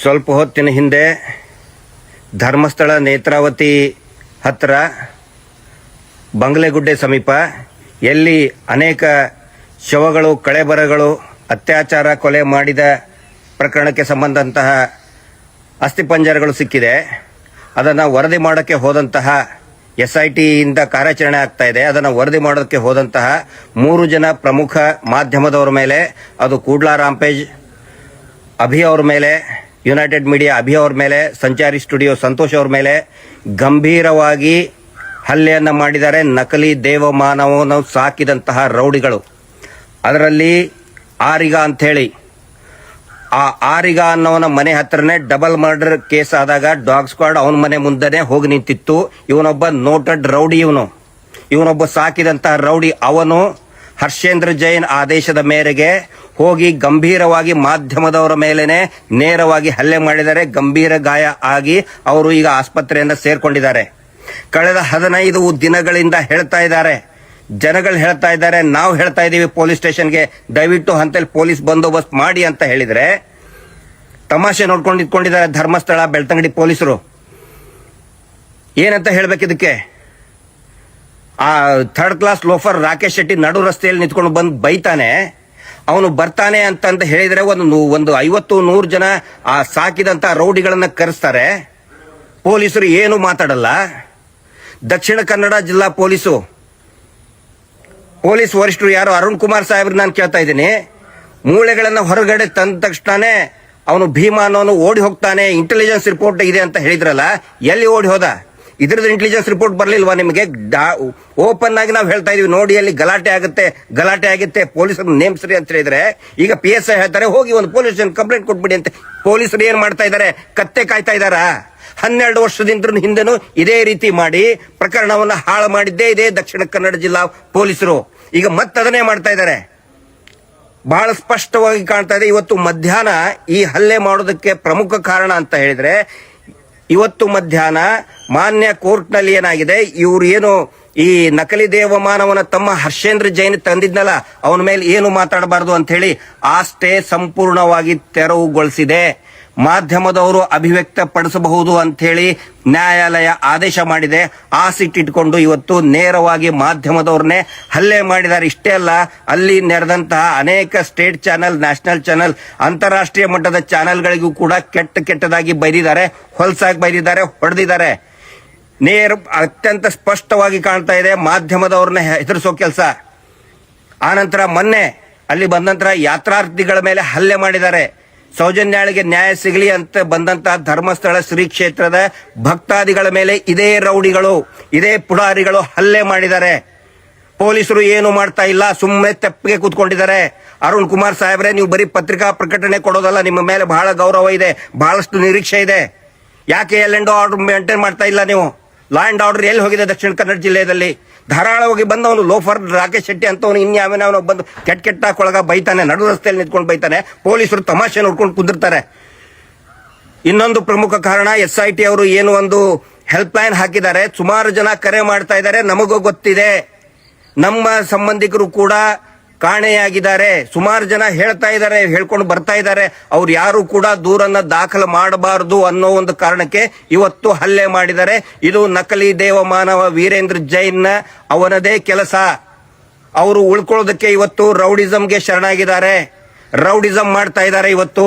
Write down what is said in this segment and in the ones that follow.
ಸ್ವಲ್ಪ ಹೊತ್ತಿನ ಹಿಂದೆ ಧರ್ಮಸ್ಥಳ ನೇತ್ರಾವತಿ ಹತ್ತಿರ ಬಂಗ್ಲೆಗುಡ್ಡೆ ಸಮೀಪ ಎಲ್ಲಿ ಅನೇಕ ಶವಗಳು, ಕಳೆಬರಗಳು, ಅತ್ಯಾಚಾರ, ಕೊಲೆ ಮಾಡಿದ ಪ್ರಕರಣಕ್ಕೆ ಸಂಬಂಧಂತಹ ಅಸ್ಥಿಪಂಜರಗಳು ಸಿಕ್ಕಿದೆ. ಅದನ್ನು ವರದಿ ಮಾಡೋಕ್ಕೆ ಹೋದಂತಹ ಎಸ್ ಐ ಟಿಯಿಂದ ಕಾರ್ಯಾಚರಣೆ ಆಗ್ತಾ ಇದೆ. ಅದನ್ನು ವರದಿ ಮಾಡೋಕ್ಕೆ ಹೋದಂತಹ ಮೂರು ಜನ ಪ್ರಮುಖ ಮಾಧ್ಯಮದವರ ಮೇಲೆ ಅದು ಕೂಡ್ಲಾ ರಾಂಪೇಜ್ ಅಭಿ ಅವ್ರ ಮೇಲೆ ಯುನೈಟೆಡ್ ಮೀಡಿಯಾ ಅಭಿ ಅವ್ರ ಮೇಲೆ ಸಂಚಾರಿ ಸ್ಟುಡಿಯೋ ಸಂತೋಷ್ ಅವ್ರ ಮೇಲೆ ಗಂಭೀರವಾಗಿ ಹಲ್ಲೆಯನ್ನು ಮಾಡಿದ್ದಾರೆ ನಕಲಿ ದೇವಮಾನವನ್ನು ಸಾಕಿದಂತಹ ರೌಡಿಗಳು. ಅದರಲ್ಲಿ ಆರಿಗ ಅಂಥೇಳಿ, ಆ ಆರಿಗ ಅನ್ನೋನ ಮನೆ ಹತ್ರನೇ ಡಬಲ್ ಮರ್ಡರ್ ಕೇಸ್ ಆದಾಗ ಡಾಗ್ ಸ್ಕ್ವಾಡ್ ಅವನ ಮನೆ ಮುಂದೆ ಹೋಗಿ ನಿಂತಿತ್ತು. ಇವನೊಬ್ಬ ನೋಟೆಡ್ ರೌಡಿ ಇವನು. ಇವನೊಬ್ಬ ಸಾಕಿದಂತಹ ರೌಡಿ ಅವನು ಹರ್ಷೇಂದ್ರ ಜೈನ್ ಆದೇಶದ ಮೇರೆಗೆ ಹೋಗಿ ಗಂಭೀರವಾಗಿ ಮಾಧ್ಯಮದವರ ಮೇಲೇನೆ ನೇರವಾಗಿ ಹಲ್ಲೆ ಮಾಡಿದರೆ ಗಂಭೀರ ಗಾಯ ಆಗಿ ಅವರು ಈಗ ಆಸ್ಪತ್ರೆಯಿಂದ ಸೇರ್ಕೊಂಡಿದ್ದಾರೆ. ಕಳೆದ ಹದಿನೈದು ದಿನಗಳಿಂದ ಹೇಳ್ತಾ ಇದ್ದಾರೆ. ಜನಗಳು ಹೇಳ್ತಾ ಇದ್ದಾರೆ, ನಾವು ಹೇಳ್ತಾ ಇದ್ದೀವಿ ಪೊಲೀಸ್ ಸ್ಟೇಷನ್ಗೆ, ದಯವಿಟ್ಟು ಹಂತಲ್ಲಿ ಪೊಲೀಸ್ ಬಂದೋಬಸ್ತ್ ಮಾಡಿ ಅಂತ ಹೇಳಿದ್ರೆ, ತಮಾಷೆ ನೋಡ್ಕೊಂಡು ಇಟ್ಕೊಂಡಿದ್ದಾರೆ ಧರ್ಮಸ್ಥಳ, ಬೆಳ್ತಂಗಡಿ ಪೊಲೀಸರು. ಏನಂತ ಹೇಳ್ಬೇಕು ಇದಕ್ಕೆ? ಆ third class loafer Rakesh Shetty ನಡು ರಸ್ತೆಯಲ್ಲಿ ನಿಂತ್ಕೊಂಡು ಬಂದು ಬೈತಾನೆ. ಅವನು ಬರ್ತಾನೆ ಅಂತಂತ ಹೇಳಿದ್ರೆ ಒಂದು ಒಂದು ಐವತ್ತು, ನೂರು ಜನ ಆ ಸಾಕಿದಂತ ರೌಡಿಗಳನ್ನ ಕರೆಸ್ತಾರೆ. ಪೊಲೀಸರು ಏನು ಮಾತಾಡಲ್ಲ. ದಕ್ಷಿಣ ಕನ್ನಡ ಜಿಲ್ಲಾ ಪೊಲೀಸು. ಪೊಲೀಸ್ ವರಿಷ್ಠರು ಯಾರು? ಅರುಣ್ ಕುಮಾರ್ ಸಾಹೇಬ್ರು ನಾನು ಕೇಳ್ತಾ ಇದ್ದೀನಿ. ಮೂಳೆಗಳನ್ನ ಹೊರಗಡೆ ತಂದ ತಕ್ಷಣನೇ ಅವನು ಭೀಮಾನವನು ಓಡಿ ಹೋಗ್ತಾನೆ. ಇಂಟೆಲಿಜೆನ್ಸ್ ರಿಪೋರ್ಟ್ ಇದೆ ಅಂತ ಹೇಳಿದ್ರಲ್ಲ, ಎಲ್ಲಿ ಓಡಿ ಹೋದ? ಇದ್ರದ್ದು ಇಂಟೆಲಿಜೆನ್ಸ್ ರಿಪೋರ್ಟ್ ಬರ್ಲಿಲ್ವಾ ನಿಮಗೆ? ಓಪನ್ ಆಗಿ ನಾವು ಹೇಳ್ತಾ ಇದೀವಿ. ನೋಡಿ ಅಲ್ಲಿ ಗಲಾಟೆ ಆಗುತ್ತೆ ಗಲಾಟೆ ಆಗುತ್ತೆ. ಪೊಲೀಸರು ನೇಮಿಸ್ರಿ ಅಂತ ಹೇಳಿದ್ರೆ, ಈಗ ಪಿ ಎಸ್ ಐ ಹೇಳ್ತಾರೆ, ಹೋಗಿ ಒಂದು ಪೊಲೀಸ್ ಕಂಪ್ಲೇಂಟ್ ಕೊಟ್ಬಿಡಿ ಅಂತ. ಪೊಲೀಸರು ಏನ್ ಮಾಡ್ತಾ ಇದ್ದಾರೆ ಕತ್ತೆ ಕಾಯ್ತಾ ಇದ್ದಾರಾ ಹನ್ನೆರಡು ವರ್ಷದಿಂದ ಹಿಂದೆನೂ ಇದೇ ರೀತಿ ಮಾಡಿ, ಪ್ರಕರಣವನ್ನು ಹಾಳು ಮಾಡಿದ್ದೇ ಇದೇ ದಕ್ಷಿಣ ಕನ್ನಡ ಜಿಲ್ಲಾ ಪೊಲೀಸರು. ಈಗ ಮತ್ತದನ್ನೇ ಮಾಡ್ತಾ ಇದ್ದಾರೆ ಬಹಳ ಸ್ಪಷ್ಟವಾಗಿ ಕಾಣ್ತಾ ಇದೆ, ಇವತ್ತು ಮಧ್ಯಾಹ್ನ ಈ ಹಲ್ಲೆ ಮಾಡೋದಕ್ಕೆ ಪ್ರಮುಖ ಕಾರಣ ಅಂತ ಹೇಳಿದ್ರೆ ಇವತ್ತು ಮಧ್ಯಾಹ್ನ ಮಾನ್ಯ ಕೋರ್ಟ್ನಲ್ಲಿ ಏನಾಗಿದೆ? ಇವ್ರು ಏನು ಈ ನಕಲಿ ದೇವಮಾನವನ ತಮ್ಮ ಹರ್ಷೇಂದ್ರ ಜೈನ್ ತಂದಿದ್ನಲ್ಲ, ಅವನ ಮೇಲೆ ಏನು ಮಾತಾಡಬಾರದು ಅಂತ ಹೇಳಿ ಆ ಸಂಪೂರ್ಣವಾಗಿ ತೆರವುಗೊಳಿಸಿದೆ. ಮಾಧ್ಯಮದವರು ಅಭಿವ್ಯಕ್ತ ಪಡಿಸಬಹುದು ಅಂತ ಹೇಳಿ ನ್ಯಾಯಾಲಯ ಆದೇಶ ಮಾಡಿದೆ. ಆ ಸಿಟ್ಟಿಟ್ಕೊಂಡು ಇವತ್ತು ನೇರವಾಗಿ ಮಾಧ್ಯಮದವ್ರನ್ನೇ ಹಲ್ಲೆ ಮಾಡಿದ್ದಾರೆ. ಇಷ್ಟೇ ಅಲ್ಲ, ಅಲ್ಲಿ ನೆರೆದಂತಹ ಅನೇಕ ಸ್ಟೇಟ್ ಚಾನೆಲ್, ನ್ಯಾಷನಲ್ ಚಾನೆಲ್, ಅಂತಾರಾಷ್ಟ್ರೀಯ ಮಟ್ಟದ ಚಾನೆಲ್ಗಳಿಗೂ ಕೂಡ ಕೆಟ್ಟ ಕೆಟ್ಟದಾಗಿ ಬೈದಿದ್ದಾರೆ, ಹೊಲಸಾಗಿ ಬೈದಿದ್ದಾರೆ, ಹೊಡೆದಿದ್ದಾರೆ. ನೇರ, ಅತ್ಯಂತ ಸ್ಪಷ್ಟವಾಗಿ ಕಾಣ್ತಾ ಇದೆ ಮಾಧ್ಯಮದವ್ರನ್ನ ಹೆದರಿಸೋ ಕೆಲಸ. ಆನಂತರ ಮೊನ್ನೆ ಅಲ್ಲಿ ಬಂದಂತರ ಯಾತ್ರಾರ್ಥಿಗಳ ಮೇಲೆ ಹಲ್ಲೆ ಮಾಡಿದ್ದಾರೆ. ಸೌಜನ್ಯಾಳಿಗೆ ನ್ಯಾಯ ಸಿಗಲಿ ಅಂತ ಬಂದಂತಹ ಧರ್ಮಸ್ಥಳ ಶ್ರೀ ಕ್ಷೇತ್ರದ ಭಕ್ತಾದಿಗಳ ಮೇಲೆ ಇದೇ ರೌಡಿಗಳು, ಇದೇ ಪುಡಾರಿಗಳು ಹಲ್ಲೆ ಮಾಡಿದ್ದಾರೆ. ಪೊಲೀಸರು ಏನು ಮಾಡ್ತಾ ಇಲ್ಲ ಸುಮ್ಮನೆ ತೆಪ್ಪಿಗೆ ಕೂತ್ಕೊಂಡಿದ್ದಾರೆ. ಅರುಣ್ ಕುಮಾರ್ ಸಾಹೇಬ್ರೆ, ನೀವು ಬರೀ ಪತ್ರಿಕಾ ಪ್ರಕಟಣೆ ಕೊಡೋದಲ್ಲ, ನಿಮ್ಮ ಮೇಲೆ ಬಹಳ ಗೌರವ ಇದೆ, ಬಹಳಷ್ಟು ನಿರೀಕ್ಷೆ ಇದೆ. ಯಾಕೆ ಎಲ್ ಆರ್ಡರ್ ಮೇಂಟೈನ್ ಮಾಡ್ತಾ ಇಲ್ಲ ನೀವು? ಲಾ ಆರ್ಡರ್ ಎಲ್ಲಿ ಹೋಗಿದೆ ದಕ್ಷಿಣ ಕನ್ನಡ ಜಿಲ್ಲೆಯಲ್ಲಿ? ಧಾರಾಳವಾಗಿ ಬಂದವನು ಲೋಫರ್ ರಾಕೇಶ್ ಶೆಟ್ಟಿ ಅಂತವನು ಇನ್ಯಾವನವನು ಬಂದು ಕೆಟ್ಟ ಕೆಟ್ಟ ಕೊಳಗ ಬೈತಾನೆ, ನಡು ರಸ್ತೆಯಲ್ಲಿ ನಿಂತ್ಕೊಂಡು ಬೈತಾನೆ ಪೊಲೀಸರು ತಮಾಷೆ ನೋಡ್ಕೊಂಡು ಕುಂದಿರ್ತಾರೆ. ಇನ್ನೊಂದು ಪ್ರಮುಖ ಕಾರಣ, ಎಸ್ ಐ ಟಿ ಅವರು ಏನು ಒಂದು ಹೆಲ್ಪ್ ಲೈನ್ ಹಾಕಿದ್ದಾರೆ, ಸುಮಾರು ಜನ ಕರೆ ಮಾಡ್ತಾ ಇದ್ದಾರೆ, ನಮಗೂ ಗೊತ್ತಿದೆ. ನಮ್ಮ ಸಂಬಂಧಿಕರು ಕೂಡ ಕಾಣೆಯಾಗಿದ್ದಾರೆ. ಸುಮಾರು ಜನ ಹೇಳ್ತಾ ಇದ್ದಾರೆ, ಹೇಳ್ಕೊಂಡು ಬರ್ತಾ ಇದ್ದಾರೆ. ಅವ್ರು ಯಾರು ಕೂಡ ದೂರನ್ನ ದಾಖಲು ಮಾಡಬಾರದು ಅನ್ನೋ ಒಂದು ಕಾರಣಕ್ಕೆ ಇವತ್ತು ಹಲ್ಲೆ ಮಾಡಿದ್ದಾರೆ. ಇದು ನಕಲಿ ದೇವಮಾನವ ವೀರೇಂದ್ರ ಜೈನ್ ಅವನದೇ ಕೆಲಸ. ಅವರು ಉಳ್ಕೊಳ್ಳೋದಕ್ಕೆ ಇವತ್ತು ರೌಡಿಸಂಗೆ ಶರಣಾಗಿದ್ದಾರೆ. ರೌಡಿಸಂ ಮಾಡ್ತಾ ಇದ್ದಾರೆ ಇವತ್ತು.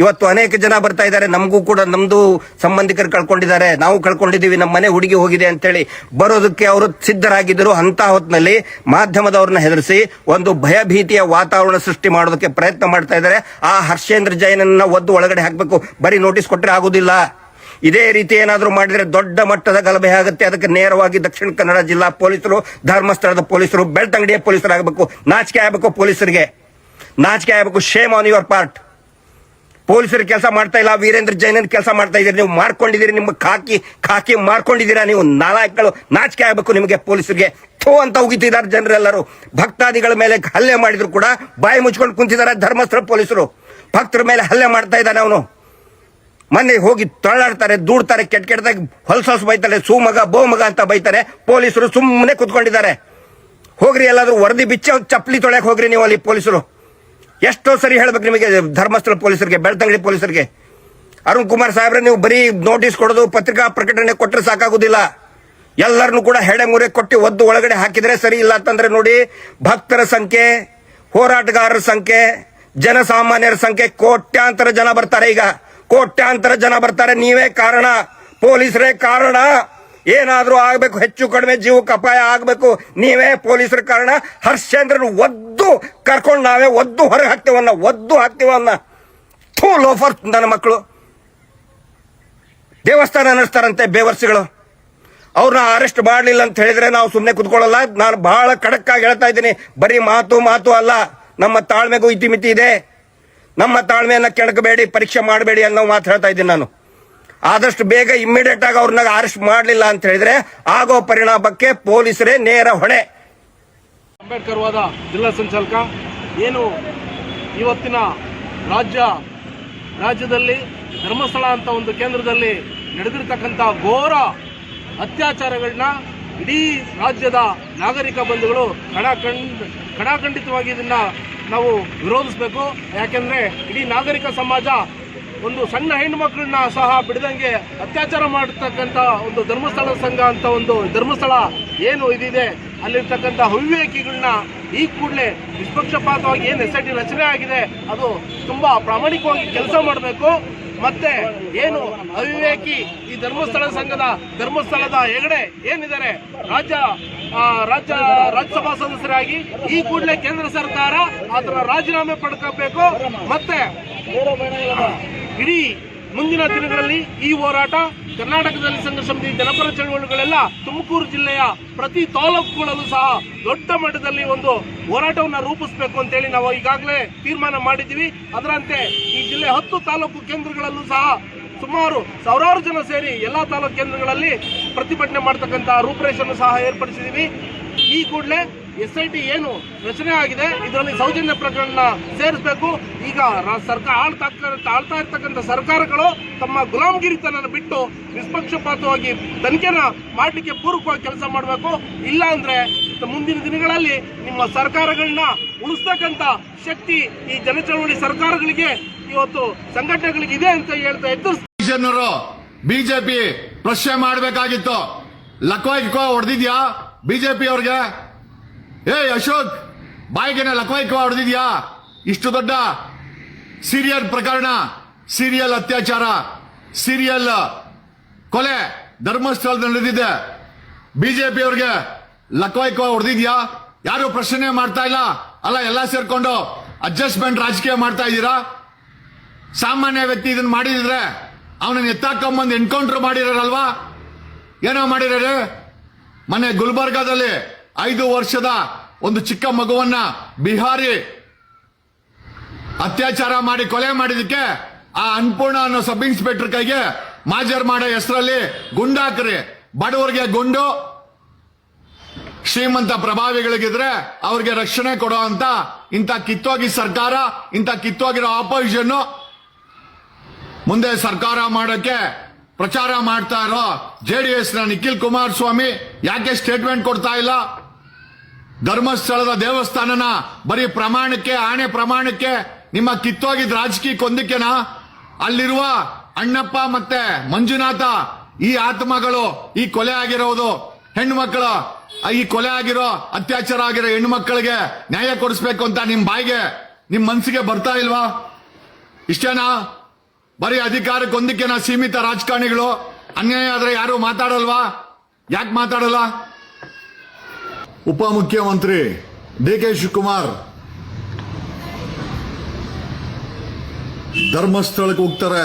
ಇವತ್ತು ಅನೇಕ ಜನ ಬರ್ತಾ ಇದ್ದಾರೆ. ನಮಗೂ ಕೂಡ ನಮ್ದು ಸಂಬಂಧಿಕರು ಕಳ್ಕೊಂಡಿದ್ದಾರೆ. ನಾವು ಕಳ್ಕೊಂಡಿದ್ದೀವಿ. ನಮ್ಮ ಮನೆ ಹುಡುಗಿ ಹೋಗಿದೆ ಅಂತೇಳಿ ಬರೋದಕ್ಕೆ ಅವರು ಸಿದ್ಧರಾಗಿದ್ದರು. ಅಂತ ಹೊತ್ತಿನಲ್ಲಿ ಮಾಧ್ಯಮದವ್ರನ್ನ ಹೆದರಿಸಿ ಒಂದು ಭಯಭೀತಿಯ ವಾತಾವರಣ ಸೃಷ್ಟಿ ಮಾಡೋದಕ್ಕೆ ಪ್ರಯತ್ನ ಮಾಡ್ತಾ ಇದ್ದಾರೆ. ಆ ಹರ್ಷೇಂದ್ರ ಜೈನನ್ನ ಒದ್ದು ಒಳಗಡೆ ಹಾಕಬೇಕು. ಬರೀ ನೋಟಿಸ್ ಕೊಟ್ಟರೆ ಆಗುದಿಲ್ಲ. ಇದೇ ರೀತಿ ಏನಾದರೂ ಮಾಡಿದರೆ ದೊಡ್ಡ ಮಟ್ಟದ ಗಲಭೆ ಆಗುತ್ತೆ. ಅದಕ್ಕೆ ನೇರವಾಗಿ ದಕ್ಷಿಣ ಕನ್ನಡ ಜಿಲ್ಲಾ ಪೊಲೀಸರು, ಧರ್ಮಸ್ಥಳದ ಪೊಲೀಸರು, ಬೆಳ್ತಂಗಡಿಯ ಪೊಲೀಸರಾಗಬೇಕು. ನಾಚಿಕೆ ಆಗಬೇಕು ಪೊಲೀಸರಿಗೆ. ನಾಚಿಕೆ ಆಗಬೇಕು. ಶೇಮ್ ಆನ್ ಯುವರ್ ಪಾರ್ಟ್ ಪೊಲೀಸರು ಕೆಲಸ ಮಾಡ್ತಾ ಇಲ್ಲ, ವೀರೇಂದ್ರ ಜೈನನ್ ಕೆಲಸ ಮಾಡ್ತಾ ಇದ್ದೀರಿ, ನೀವು ಮಾಡ್ಕೊಂಡಿದ್ದೀರಿ ನಿಮ್ಮ ಖಾಕಿ ಖಾಕಿ ಮಾರ್ಕೊಂಡಿದ್ದೀರಾ, ನೀವು ನಾಲ್ಕು ನಾಚಿಕೆ ಆಗಬೇಕು ನಿಮಗೆ ಪೊಲೀಸರಿಗೆ. ಥೋ ಅಂತ ಉಗಿತಿದ್ದಾರೆ ಜನರೆಲ್ಲರೂ. ಭಕ್ತಾದಿಗಳ ಮೇಲೆ ಹಲ್ಲೆ ಮಾಡಿದ್ರು ಕೂಡ ಬಾಯಿ ಮುಚ್ಕೊಂಡು ಕುಂತಿದ್ದಾರೆ ಧರ್ಮಸ್ಥಳ ಪೊಲೀಸರು. ಭಕ್ತರ ಮೇಲೆ ಹಲ್ಲೆ ಮಾಡ್ತಾ ಇದ್ದಾನೆ ಅವನು. ಮೊನ್ನೆ ಹೋಗಿ ತೊಳ್ಳಾಡ್ತಾರೆ, ದೂಡ್ತಾರೆ, ಕೆಟ್ಟ ಕೆಟ್ಟದಾಗಿ ಹೊಸ ಬೈತಾರೆ, ಸೂಮಗ, ಬೋಮಗ ಅಂತ ಬೈತಾರೆ. ಪೊಲೀಸರು ಸುಮ್ಮನೆ ಕುತ್ಕೊಂಡಿದ್ದಾರೆ. ಹೋಗ್ರಿ ಎಲ್ಲಾದ್ರೂ ವರದಿ ಬಿಚ್ಚ ಚಪ್ಪಲಿ ತೊಳೆಯಕ್ ಹೋಗ್ರಿ ನೀವು ಅಲ್ಲಿ ಪೊಲೀಸರು. ಎಷ್ಟೋ ಸರಿ ಹೇಳ್ಬೇಕು ನಿಮಗೆ ಧರ್ಮಸ್ಥಳ ಪೊಲೀಸರಿಗೆ, ಬೆಳ್ತಂಗಡಿ ಪೊಲೀಸರಿಗೆ. ಅರುಣ್ ಕುಮಾರ್ ಸಾಹೇಬ್ರೆ, ನೀವು ಬರೀ ನೋಟಿಸ್ ಕೊಡೋದು, ಪತ್ರಿಕಾ ಪ್ರಕಟಣೆ ಕೊಟ್ಟರೆ ಸಾಕಾಗುದಿಲ್ಲ. ಎಲ್ಲರನ್ನು ಕೂಡ ಹೆಡೆ ಮುರೆ ಕೊಟ್ಟು ಒದ್ದು ಒಳಗಡೆ ಹಾಕಿದ್ರೆ ಸರಿ ಇಲ್ಲ ಅಂತಂದ್ರೆ ನೋಡಿ, ಭಕ್ತರ ಸಂಖ್ಯೆ, ಹೋರಾಟಗಾರರ ಸಂಖ್ಯೆ, ಜನಸಾಮಾನ್ಯರ ಸಂಖ್ಯೆ, ಕೋಟ್ಯಾಂತರ ಜನ ಬರ್ತಾರೆ ಈಗ. ಕೋಟ್ಯಾಂತರ ಜನ ಬರ್ತಾರೆ, ನೀವೇ ಕಾರಣ. ಪೊಲೀಸರೇ ಕಾರಣ. ಏನಾದ್ರೂ ಆಗಬೇಕು, ಹೆಚ್ಚು ಕಡಿಮೆ ಜೀವಕ್ಕೆ ಅಪಾಯ ಆಗಬೇಕು, ನೀವೇ ಪೊಲೀಸರ ಕಾರಣ ಹರ್ಷೇಂದ್ರನ್ ಒದ್ದು ಕರ್ಕೊಂಡು ನಾವೇ ಒದ್ದು ಹೊರಗೆ ಹಾಕ್ತೇವನ್ನ, ಒದ್ದು ಹಾಕ್ತೇವನ್ನ. ಥೂ ಲೋಫರ್ ನನ್ನ ಮಕ್ಕಳು. ದೇವಸ್ಥಾನ ನಡೆಸ್ತಾರಂತೆ ಬೇವರ್ಸಿಗಳು. ಅವ್ರನ್ನ ಅರೆಸ್ಟ್ ಮಾಡಲಿಲ್ಲ ಅಂತ ಹೇಳಿದ್ರೆ ನಾವು ಸುಮ್ಮನೆ ಕುತ್ಕೊಳ್ಳಲ್ಲ, ನಾನು ಬಹಳ ಖಡಕ್ಕಾಗಿ ಹೇಳ್ತಾ ಇದ್ದೀನಿ. ಬರೀ ಮಾತು ಮಾತು ಅಲ್ಲ, ನಮ್ಮ ತಾಳ್ಮೆಗೂ ಇತಿಮಿತಿ ಇದೆ. ನಮ್ಮ ತಾಳ್ಮೆಯನ್ನು ಕೆಣಕಬೇಡಿ, ಪರೀಕ್ಷೆ ಮಾಡಬೇಡಿ ಅನ್ನೋ ಮಾತು ಹೇಳ್ತಾ ಇದ್ದೀನಿ ನಾನು. ಆದಷ್ಟು ಬೇಗ ಇಮ್ಮಿಡಿಯೇಟ್ ಆಗಿ ಅವ್ರನ್ನ ಅರೆಸ್ಟ್ ಮಾಡಲಿಲ್ಲ ಅಂತ ಹೇಳಿದ್ರೆ ಆಗೋ ಪರಿಣಾಮಕ್ಕೆ ಪೊಲೀಸರೇ ನೇರ ಹೊಣೆ. ಅಂಬೇಡ್ಕರ್ ವಾದ ಜಿಲ್ಲಾ ಸಂಚಾಲಕ, ಏನು ಇವತ್ತಿನ ರಾಜ್ಯ, ರಾಜ್ಯದಲ್ಲಿ ಧರ್ಮಸ್ಥಳ ಅಂತ ಒಂದು ಕೇಂದ್ರದಲ್ಲಿ ನಡೆದಿರ್ತಕ್ಕಂಥ ಘೋರ ಅತ್ಯಾಚಾರಗಳನ್ನ ಇಡೀ ರಾಜ್ಯದ ನಾಗರಿಕ ಬಂಧುಗಳು ಕಡಾಖಂಡ್ ಕಡಾಖಂಡಿತವಾಗಿ ಇದನ್ನ ನಾವು ವಿರೋಧಿಸಬೇಕು. ಯಾಕೆಂದ್ರೆ ಇಡೀ ನಾಗರಿಕ ಸಮಾಜ ಒಂದು ಸಣ್ಣ ಹೆಣ್ಣು ಮಕ್ಕಳನ್ನ ಸಹ ಬಿಡದಂಗೆ ಅತ್ಯಾಚಾರ ಮಾಡತಕ್ಕಂತ ಒಂದು ಧರ್ಮಸ್ಥಳ ಸಂಘ ಅಂತ ಒಂದು ಧರ್ಮಸ್ಥಳ ಏನು ಇದಿದೆ, ಅಲ್ಲಿರ್ತಕ್ಕಂಥ ಅವಿವೇಕಿಗಳನ್ನ ಈ ಕೂಡಲೇ ನಿಷ್ಪಕ್ಷಪಾತವಾಗಿ ಏನು ಎಸ್ ಐ ರಚನೆ ಆಗಿದೆ, ಅದು ತುಂಬಾ ಪ್ರಾಮಾಣಿಕವಾಗಿ ಕೆಲಸ ಮಾಡಬೇಕು. ಮತ್ತೆ ಏನು ಅವಿವೇಕಿ ಈ ಧರ್ಮಸ್ಥಳ ಸಂಘದ ಧರ್ಮಸ್ಥಳದ ಹೆಗಡೆ ಏನಿದ್ದಾರೆ, ರಾಜ್ಯ ರಾಜ್ಯ ರಾಜ್ಯಸಭಾ ಸದಸ್ಯರಾಗಿ ಈ ಕೂಡಲೇ ಕೇಂದ್ರ ಸರ್ಕಾರ ಅದರ ರಾಜೀನಾಮೆ ಪಡ್ಕೋಬೇಕು. ಮತ್ತೆ ಇಡೀ ಮುಂದಿನ ದಿನಗಳಲ್ಲಿ ಈ ಹೋರಾಟ ಕರ್ನಾಟಕದಲ್ಲಿ ಸಂಘ ಸಮಿತಿ ಜನಪರ ಚಳವಳಿಗಳೆಲ್ಲ ತುಮಕೂರು ಜಿಲ್ಲೆಯ ಪ್ರತಿ ತಾಲೂಕುಗಳಲ್ಲೂ ಸಹ ದೊಡ್ಡ ಮಟ್ಟದಲ್ಲಿ ಒಂದು ಹೋರಾಟವನ್ನು ರೂಪಿಸಬೇಕು ಅಂತೇಳಿ ನಾವು ಈಗಾಗಲೇ ತೀರ್ಮಾನ ಮಾಡಿದ್ದೀವಿ. ಅದರಂತೆ ಈ ಜಿಲ್ಲೆ ಹತ್ತು ತಾಲೂಕು ಕೇಂದ್ರಗಳಲ್ಲೂ ಸಹ ಸುಮಾರು ಸಾವಿರಾರು ಜನ ಸೇರಿ ಎಲ್ಲಾ ತಾಲೂಕು ಕೇಂದ್ರಗಳಲ್ಲಿ ಪ್ರತಿಭಟನೆ ಮಾಡ್ತಕ್ಕಂಥ ರೂಪರೇಷನ್ನು ಸಹ ಏರ್ಪಡಿಸಿದ್ದೀವಿ. ಈ ಕೂಡಲೇ ಎಸ್ ಐ ಟಿ ಏನು ರಚನೆ ಆಗಿದೆ, ಇದರಲ್ಲಿ ಸೌಜನ್ಯ ಪ್ರಕರಣ ಸೇರಿಸಬೇಕು. ಈಗ ಸರ್ಕಾರ ಆಳ್ತಾ ಆಳ್ತಾ ಇರ್ತಕ್ಕಂಥ ಸರ್ಕಾರಗಳು ತಮ್ಮ ಗುಲಾಮಗಿರಿತನ ಬಿಟ್ಟು ನಿಷ್ಪಕ್ಷಪಾತವಾಗಿ ತನಿಖೆನ ಮಾಡಲಿಕ್ಕೆ ಪೂರ್ವಕವಾಗಿ ಕೆಲಸ ಮಾಡಬೇಕು. ಇಲ್ಲ ಅಂದ್ರೆ ಮುಂದಿನ ದಿನಗಳಲ್ಲಿ ನಿಮ್ಮ ಸರ್ಕಾರಗಳನ್ನ ಉಳಿಸ್ತಕ್ಕಂಥ ಶಕ್ತಿ ಈ ಜನಚಳವಳಿ ಸರ್ಕಾರಗಳಿಗೆ ಇವತ್ತು ಸಂಘಟನೆಗಳಿಗೆ ಇದೆ ಅಂತ ಹೇಳ್ತಾ ಜನರು ಬಿಜೆಪಿ ಪ್ರಶ್ನೆ ಮಾಡಬೇಕಾಗಿತ್ತು. ಲಕ್ವಾಯ್ಕೋ ಹೊಡೆದಿದ್ಯಾ? ಬಿಜೆಪಿ ಅವ್ರಿಗೆ ಏ ಅಶೋಕ್ ಬಾಯಿಗೆನ ಲಕ್ವೈಕ ಹೊಡೆದಿದ್ಯಾ? ಇಷ್ಟು ದೊಡ್ಡ ಸೀರಿಯಲ್ ಪ್ರಕರಣ, ಸೀರಿಯಲ್ ಅತ್ಯಾಚಾರ, ಸೀರಿಯಲ್ ಕೊಲೆ ಧರ್ಮಸ್ಥಳದಲ್ಲಿ ನಡೆದಿದೆ. ಬಿಜೆಪಿ ಅವ್ರಿಗೆ ಲಕ್ವಾಯ್ಕೋ ಹೊಡೆದಿದ್ಯಾ? ಯಾರು ಪ್ರಶ್ನೆ ಮಾಡ್ತಾ ಇಲ್ಲ. ಅಲ್ಲ, ಎಲ್ಲ ಸೇರ್ಕೊಂಡು ಅಡ್ಜಸ್ಟ್ಮೆಂಟ್ ರಾಜಕೀಯ ಮಾಡ್ತಾ ಇದ್ದೀರಾ? ಸಾಮಾನ್ಯ ವ್ಯಕ್ತಿ ಇದನ್ನ ಮಾಡಿದ್ರೆ ಅವನನ್ನ ಎತ್ತಾಕೊಂಬಂದು ಎನ್ಕೌಂಟರ್ ಮಾಡಿರಲ್ವಾ ಏನೋ ಮಾಡಿರೋ ಮೊನ್ನೆ ಗುಲ್ಬರ್ಗಾದಲ್ಲಿ ಐದು ವರ್ಷದ ಒಂದು ಚಿಕ್ಕ ಮಗುವನ್ನ ಬಿಹಾರಿ ಅತ್ಯಾಚಾರ ಮಾಡಿ ಕೊಲೆ ಮಾಡಿದಕ್ಕೆ ಆ ಅನ್ಪೂರ್ಣ ಅನ್ನೋ ಸಬ್ ಇನ್ಸ್ಪೆಕ್ಟರ್ ಕೈಗೆ ಮಾಜರ್ ಮಾಡೋ ಹೆಸರಲ್ಲಿ ಗುಂಡಾಕ್ರಿ. ಬಡವರಿಗೆ ಗುಂಡು, ಶ್ರೀಮಂತ ಪ್ರಭಾವಿಗಳಿಗಿದ್ರೆ ಅವ್ರಿಗೆ ರಕ್ಷಣೆ ಕೊಡೋ ಅಂತ ಇಂಥ ಕಿತ್ತೋಗಿ ಸರ್ಕಾರ, ಇಂಥ ಕಿತ್ತೋಗಿರೋ ಆಪೋಸಿಷನ್ ಮುಂದೆ ಸರ್ಕಾರ ಮಾಡೋಕೆ ಪ್ರಚಾರ ಮಾಡ್ತಾ ಇರೋ ಜೆಡಿಎಸ್ನ ನಿಖಿಲ್ ಕುಮಾರಸ್ವಾಮಿ ಯಾಕೆ ಸ್ಟೇಟ್ಮೆಂಟ್ ಕೊಡ್ತಾ ಇಲ್ಲ? ಧರ್ಮಸ್ಥಳದ ದೇವಸ್ಥಾನನ ಬರೀ ಪ್ರಮಾಣಕ್ಕೆ, ಆಣೆ ಪ್ರಮಾಣಕ್ಕೆ, ನಿಮ್ಮ ಕಿತ್ತೋಗಿದ್ ರಾಜಕೀಯ ಕೊಂದಕ್ಕೆನ ಅಲ್ಲಿರುವ ಅಣ್ಣಪ್ಪ ಮತ್ತೆ ಮಂಜುನಾಥ, ಈ ಆತ್ಮಗಳು ಈ ಕೊಲೆ ಆಗಿರೋದು. ಹೆಣ್ಣು ಮಕ್ಕಳು ಈ ಕೊಲೆ ಆಗಿರೋ ಅತ್ಯಾಚಾರ ಆಗಿರೋ ಹೆಣ್ಣು ಮಕ್ಕಳಿಗೆ ನ್ಯಾಯ ಕೊಡಿಸ್ಬೇಕು ಅಂತ ನಿಮ್ ಬಾಯಿಗೆ, ನಿಮ್ ಮನ್ಸಿಗೆ ಬರ್ತಾ ಇಲ್ವಾ? ಇಷ್ಟೇನಾ? ಬರೀ ಅಧಿಕಾರಕ್ಕೆ ಒಂದಕ್ಕೆನ ಸೀಮಿತ ರಾಜಕಾರಣಿಗಳು, ಅನ್ಯಾಯ ಆದ್ರೆ ಯಾರು ಮಾತಾಡಲ್ವಾ? ಯಾಕೆ ಮಾತಾಡಲ್ಲ? ಉಪಮುಖ್ಯಮಂತ್ರಿ ಡಿ ಕೆ ಶಿವಕುಮಾರ್ ಧರ್ಮಸ್ಥಳಕ್ಕೆ ಹೋಗ್ತಾರೆ.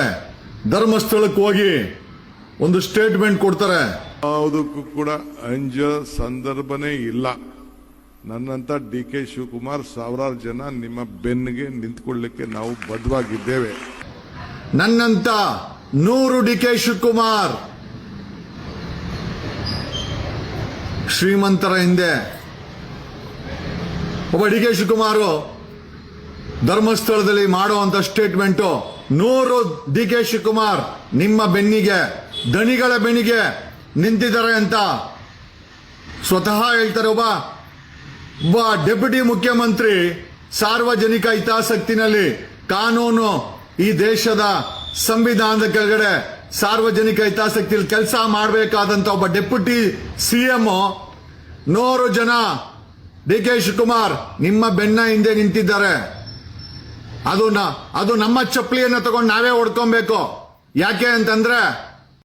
ಧರ್ಮಸ್ಥಳಕ್ಕೆ ಹೋಗಿ ಒಂದು ಸ್ಟೇಟ್ಮೆಂಟ್ ಕೊಡ್ತಾರೆ. ಯಾವುದಕ್ಕೂ ಕೂಡ ಅಂಜ ಸಂದರ್ಭನೇ ಇಲ್ಲ. ನನ್ನಂತ ಡಿ ಕೆ ಶಿವಕುಮಾರ್ ಸಾವಿರಾರು ಜನ ನಿಮ್ಮ ಬೆನ್ನಿಗೆ ನಿಂತ್ಕೊಳ್ಳಿಕ್ಕೆ ನಾವು ಬದ್ಧವಾಗಿದ್ದೇವೆ. ನನ್ನಂತ ನೂರು ಡಿ ಕೆ ಶಿವಕುಮಾರ್ ಶ್ರೀಮಂತರ ಹಿಂದೆ ಒಬ್ಬ ಡಿ ಕೆ ಶಿವಕುಮಾರ್ ಧರ್ಮಸ್ಥಳದಲ್ಲಿ ಮಾಡುವಂತ ಸ್ಟೇಟ್ಮೆಂಟ್, ನೂರು ಡಿ ಕೆ ಶಿವಕುಮಾರ್ ನಿಮ್ಮ ಬೆನ್ನಿಗೆ, ದಣಿಗಳ ಬೆನ್ನಿಗೆ ನಿಂತಿದ್ದಾರೆ ಅಂತ ಸ್ವತಃ ಹೇಳ್ತಾರೆ ಒಬ್ಬ ಒಬ್ಬ ಡೆಪ್ಯೂಟಿ ಮುಖ್ಯಮಂತ್ರಿ ಸಾರ್ವಜನಿಕ ಹಿತಾಸಕ್ತಿನಲ್ಲಿ ಕಾನೂನು ಈ ದೇಶದ ಸಂವಿಧಾನದ ಕೆಳಗಡೆ ಸಾರ್ವಜನಿಕ ಹಿತಾಸಕ್ತಿಯಲ್ಲಿ ಕೆಲಸ ಮಾಡಬೇಕಾದಂತ ಒಬ್ಬ ಡೆಪ್ಯೂಟಿ ಸಿಎಂ ನೂರು ಜನ. ಡಿ ಕೆ ಶಿವಕುಮಾರ್, ನಿಮ್ಮ ಬೆನ್ನ ಹಿಂದೆ ನಿಂತಿದ್ದಾರೆ. ಅದು ಅದು ನಮ್ಮ ಚಪ್ಪಲಿಯನ್ನು ತಗೊಂಡು ನಾವೇ ಹೊಡ್ಕೊಬೇಕು. ಯಾಕೆ ಅಂತಂದ್ರೆ